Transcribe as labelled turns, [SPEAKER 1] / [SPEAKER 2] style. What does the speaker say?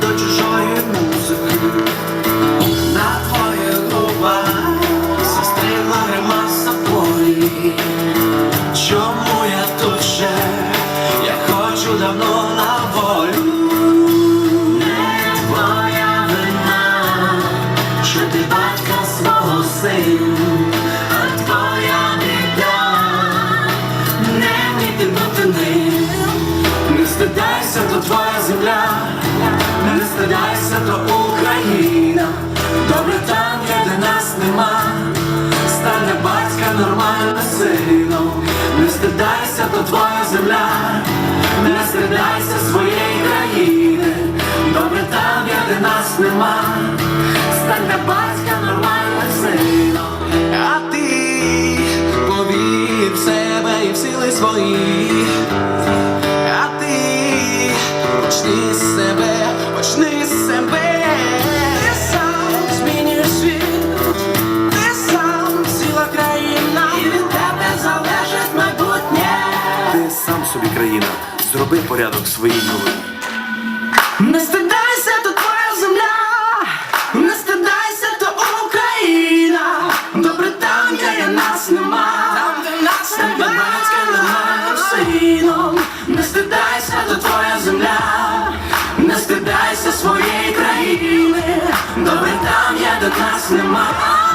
[SPEAKER 1] до чужої музики на твоїх губах застріла ремаса Чому я тут ще? Хочу давно на волю Не твоя вина, що ти батька свого а твоя біда не міти бути ним, не то твоя земля. Повертайся до Україна, добре там, де нас нема, стане батька нормально сином, не стидайся, то твоя земля, не стидайся своєї країни, добре там, де нас нема, стане батька нормально сином,
[SPEAKER 2] а ти повір в себе і в сили свої, а ти почни себе почни з себе. Ти сам змінюєш світ, ти сам ціла країна, і від тебе залежить майбутнє.
[SPEAKER 1] Ти сам собі країна, зроби порядок своїй голові. Не стидайся, стидайся